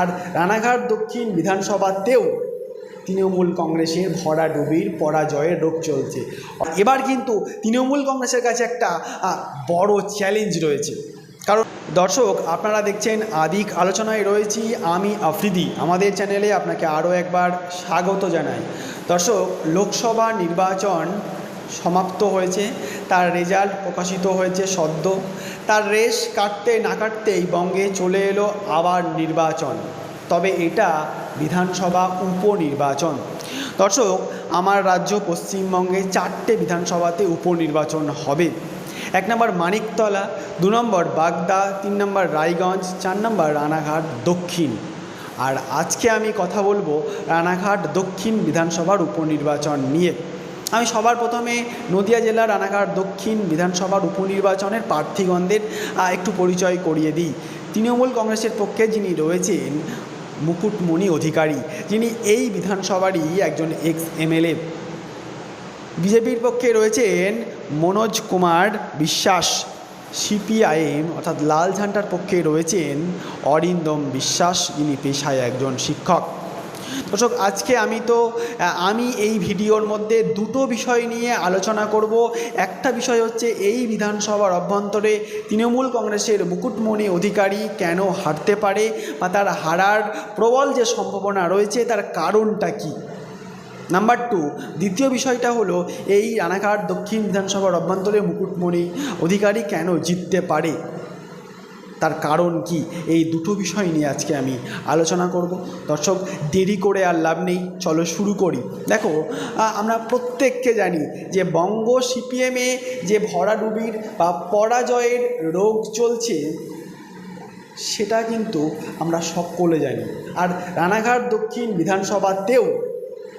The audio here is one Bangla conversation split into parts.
আর রানাঘাট দক্ষিণ বিধানসভাতেও তৃণমূল কংগ্রেসের ভরাডুবির পরাজয়ের রোগ চলছে। এবার কিন্তু তৃণমূল কংগ্রেসের কাছে একটা বড় চ্যালেঞ্জ রয়েছে। কারণ দর্শক, আপনারা দেখছেন আদিক আলোচনায় রয়েছি আমি আফ্রিদি। আমাদের চ্যানেলে আপনাকে আরও একবার স্বাগত জানাই। দর্শক, লোকসভা নির্বাচন সমাপ্ত হয়েছে, তার রেজাল্ট প্রকাশিত হয়েছে সদ্য। তার রেশ কাটতে না কাটতেই বঙ্গে চলে এলো আবার নির্বাচন। তবে এটা বিধানসভা উপনির্বাচন। দর্শক, আমার রাজ্য পশ্চিমবঙ্গে চারটে বিধানসভাতে উপনির্বাচন হবে। এক নম্বর মানিকতলা, দু নম্বর বাগদা, তিন নম্বর রায়গঞ্জ, চার নম্বর রানাঘাট, দক্ষিণ। আর আজকে আমি কথা বলব রানাঘাট দক্ষিণ বিধানসভার উপনির্বাচন নিয়ে। আমি সবার প্রথমে নদিয়া জেলার রানাঘাট, দক্ষিণ বিধানসভার উপনির্বাচনের প্রার্থীগণদের একটু পরিচয় করিয়ে দিই। তৃণমূল কংগ্রেসের পক্ষে যিনি রয়েছেন, মুকুটমণি অধিকারী, যিনি এই বিধানসভারই একজন এক্স এমএলএ বিজেপির পক্ষে রয়েছেন মনোজ কুমার বিশ্বাস সিপিআইএম অর্থাৎ লাল ঝান্ডার পক্ষে রয়েছেন অরিন্দম বিশ্বাস, যিনি পেশায় একজন শিক্ষক। দর্শক, আজকে আমি তো আমি এই ভিডিওর মধ্যে দুটো বিষয় নিয়ে আলোচনা করব। একটা বিষয় হচ্ছে এই বিধানসভার অভ্যন্তরে তৃণমূল কংগ্রেসের মুকুটমণি অধিকারী কেন হারতে পারে বা তার হারার প্রবল যে সম্ভাবনা রয়েছে, তার কারণটা কী? নাম্বার টু, দ্বিতীয় বিষয়টা হলো এই রানাঘাট দক্ষিণ বিধানসভার অভ্যন্তরে মুকুটমণি অধিকারী কেন জিততে পারে? তার কারণ কি? এই দুটো বিষয় নিয়ে আজকে আমি আলোচনা করব। দর্শক, দেরি করে আর লাভ নেই, চলো শুরু করি। দেখো আমরা প্রত্যেককে জানি যে বঙ্গ সিপিএমে যে ভরাডুবির বা পরাজয়ের রোগ চলছে, সেটা কিন্তু আমরা সকলে জানি। আর রানাঘাট দক্ষিণ বিধানসভাতেও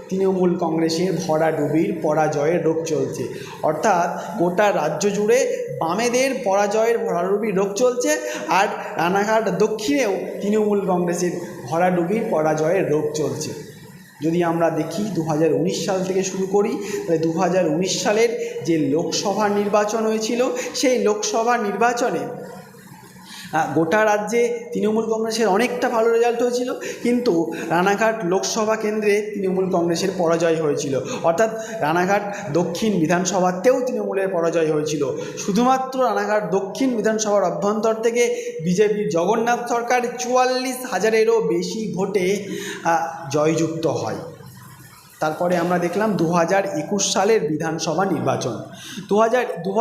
তৃণমূল কংগ্রেসের ভরাডুবির পরাজয়ের রোগ চলছে। অর্থাৎ গোটা রাজ্য জুড়ে বামেদের পরাজয়ের ভরাডুবির রোগ চলছে আর রানাঘাট দক্ষিণেও তৃণমূল কংগ্রেসের ভরাডুবির পরাজয়ের রোগ চলছে। যদি আমরা দেখি দু হাজার উনিশ সাল থেকে শুরু করি, তাহলে দু হাজার উনিশ সালের যে লোকসভা নির্বাচন হয়েছিল, সেই লোকসভা নির্বাচনে গোটা রাজ্যে তৃণমূল কংগ্রেসের অনেকটা ভালো রেজাল্ট হয়েছিল, কিন্তু রানাঘাট লোকসভা কেন্দ্রে তৃণমূল কংগ্রেসের পরাজয় হয়েছিল। অর্থাৎ রানাঘাট দক্ষিণ বিধানসভাতেও তৃণমূলের পরাজয় হয়েছিল। শুধুমাত্র রানাঘাট দক্ষিণ বিধানসভার অভ্যন্তর থেকে বিজেপির জগন্নাথ সরকার চুয়াল্লিশ হাজারেরও বেশি ভোটে জয়যুক্ত হয়। তারপরে আমরা দেখলাম দু হাজার একুশ সালের বিধানসভা নির্বাচন। দু হাজার দু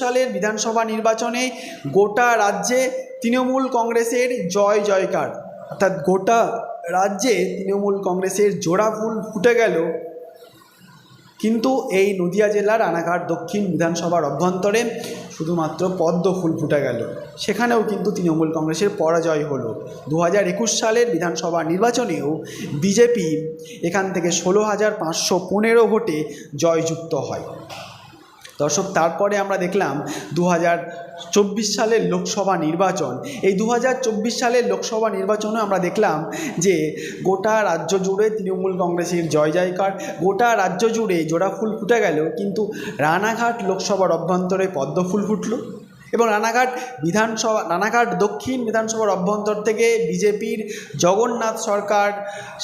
সালের বিধানসভা নির্বাচনে গোটা রাজ্যে তৃণমূল কংগ্রেসের জয় জয়কার। অর্থাৎ গোটা রাজ্যে তৃণমূল কংগ্রেসের জোড়া ফুল ফুটে গেল কিন্তু এই নদিয়া জেলার রানাঘাট দক্ষিণ বিধানসভার অভ্যন্তরে শুধুমাত্র পদ্ম ফুল ফুটে গেল। সেখানেও কিন্তু তৃণমূল কংগ্রেসের পরাজয় হলো। দু হাজার একুশ সালের বিধানসভা নির্বাচনেও বিজেপি এখান থেকে ষোলো হাজার পাঁচশো পনেরো ভোটে জয়যুক্ত হয়। দর্শক, তারপরে আমরা দেখলাম দু চব্বিশ সালের লোকসভা নির্বাচন। এই দু হাজার চব্বিশ সালের লোকসভা নির্বাচনে আমরা দেখলাম যে গোটা রাজ্য জুড়ে তৃণমূল কংগ্রেসের জয় জয়কার, গোটা রাজ্য জুড়ে জোড়া ফুল ফুটে গেল, কিন্তু রানাঘাট লোকসভার অভ্যন্তরে পদ্ম ফুল ফুটল এবং রানাঘাট বিধানসভা, রানাঘাট দক্ষিণ বিধানসভার অভ্যন্তর থেকে বিজেপির জগন্নাথ সরকার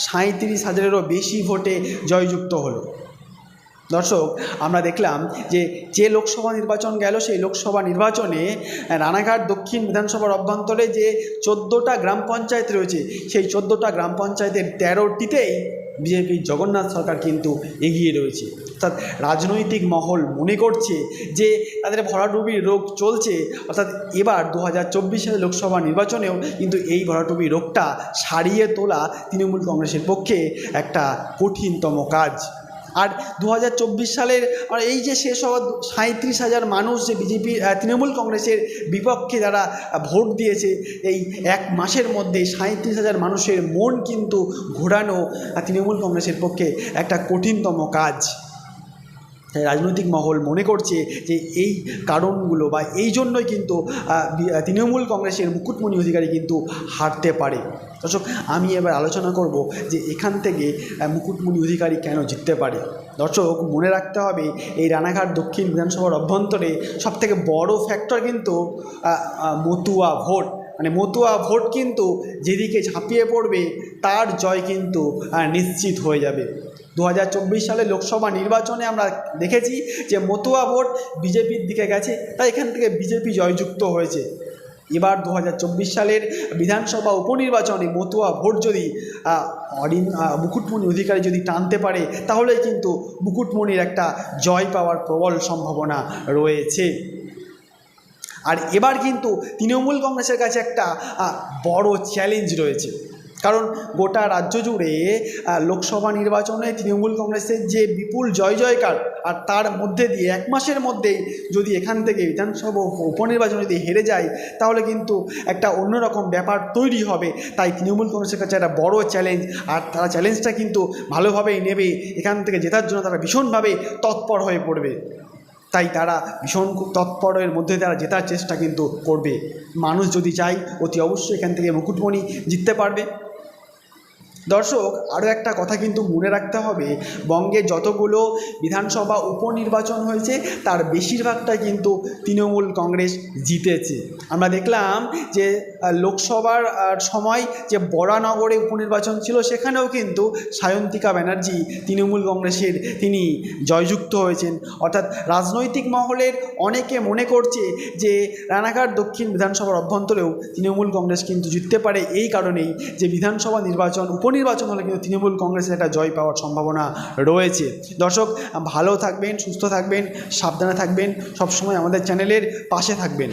সাঁত্রিশ হাজারেরও বেশি ভোটে জয়যুক্ত হলো। দর্শক, আমরা দেখলাম যে যে লোকসভা নির্বাচন গেল, সেই লোকসভা নির্বাচনে রানাঘাট দক্ষিণ বিধানসভার অভ্যন্তরে যে চোদ্দোটা গ্রাম পঞ্চায়েত রয়েছে, সেই চোদ্দোটা গ্রাম পঞ্চায়েতের তেরোটিতেই বিজেপির জগন্নাথ সরকার কিন্তু এগিয়ে রয়েছে। অর্থাৎ রাজনৈতিক মহল মনে করছে যে, তাদের ভরাডুবির রোগ চলছে, অর্থাৎ এবার দু হাজার সালের লোকসভা নির্বাচনেও কিন্তু এই ভরাডুবি রোগটা সারিয়ে তোলা তৃণমূল কংগ্রেসের পক্ষে একটা কঠিনতম কাজ। আর দু হাজার চব্বিশ সালের, আর এই যে শেষ হওয়া সাঁত্রিশ হাজার মানুষ যে বিজেপি তৃণমূল কংগ্রেসের বিপক্ষে যারা ভোট দিয়েছে, এই এক মাসের মধ্যে সাঁত্রিশ হাজার মানুষের মন কিন্তু ঘোরানো তৃণমূল কংগ্রেসের পক্ষে একটা কঠিনতম কাজ। রাজনৈতিক মহল মনে করছে যে এই কারণগুলো বা এই জন্যই কিন্তু তৃণমূল কংগ্রেসের মুকুটমণি অধিকারী কিন্তু হারতে পারে। দর্শক, আমি এবার আলোচনা করব যে এখান থেকে মুকুটমণি অধিকারী কেন জিততে পারে। দর্শক, মনে রাখতে হবে, এই রানাঘাট দক্ষিণ বিধানসভার অভ্যন্তরে সবথেকে বড় ফ্যাক্টর কিন্তু মতুয়া ভোট। মানে মতুয়া ভোট কিন্তু যেদিকে ঝাঁপিয়ে পড়বে, তার জয় কিন্তু নিশ্চিত হয়ে যাবে। দু হাজার চব্বিশ সালে লোকসভা নির্বাচনে আমরা দেখেছি যে মতুয়া ভোট বিজেপির দিকে গেছে, তাই এখান থেকে বিজেপি জয়যুক্ত হয়েছে। এবার দু হাজার চব্বিশ সালের বিধানসভা উপনির্বাচনে মতুয়া ভোট যদি অরিন মুকুটমণি অধিকারী যদি টানতে পারে, তাহলেই কিন্তু মুকুটমণির একটা জয় পাওয়ার প্রবল সম্ভাবনা রয়েছে। আর এবার কিন্তু তৃণমূল কংগ্রেসের কাছে একটা বড় চ্যালেঞ্জ রয়েছে। কারণ গোটা রাজ্য জুড়ে লোকসভা নির্বাচনে তৃণমূল কংগ্রেসের যে বিপুল জয় জয়কার, আর তার মধ্যে দিয়ে এক মাসের মধ্যেই যদি এখান থেকে বিধানসভা উপনির্বাচন যদি হেরে যায়, তাহলে কিন্তু একটা অন্যরকম ব্যাপার তৈরি হবে। তাই তৃণমূল কংগ্রেসের কাছে একটা বড় চ্যালেঞ্জ আর তারা চ্যালেঞ্জটা কিন্তু ভালোভাবেই নেবে। এখান থেকে জেতার জন্য তারা ভীষণভাবে তৎপর হয়ে পড়বে। তাই তারা ভীষণ তৎপরের মধ্যে তারা জেতার চেষ্টা কিন্তু করবে। মানুষ যদি চায়, অতি অবশ্যই এখান থেকে মুকুটমণি জিততে পারবে। দর্শক আরও একটা কথা কিন্তু মনে রাখতে হবে। বঙ্গে যতগুলো বিধানসভা উপনির্বাচন হয়েছে, তার বেশিরভাগটা কিন্তু তৃণমূল কংগ্রেস জিতেছে। আমরা দেখলাম যে লোকসভার সময় যে বরানগরে উপনির্বাচন ছিল, সেখানেও কিন্তু সায়ন্তিকা ব্যানার্জি তৃণমূল কংগ্রেসের তিনি জয়যুক্ত হয়েছেন। অর্থাৎ রাজনৈতিক মহলের অনেকে মনে করছে যে, রানাঘাট দক্ষিণ বিধানসভার অভ্যন্তরেও তৃণমূল কংগ্রেস কিন্তু জিততে পারে। এই কারণেই যে বিধানসভা নির্বাচন উপনির্বাচন হলে কিন্তু তৃণমূল কংগ্রেসের একটা জয় পাওয়ার সম্ভাবনা রয়েছে। দর্শক, ভালো থাকবেন, সুস্থ থাকবেন, সাবধানে থাকবেন, সবসময় আমাদের চ্যানেলের পাশে থাকবেন।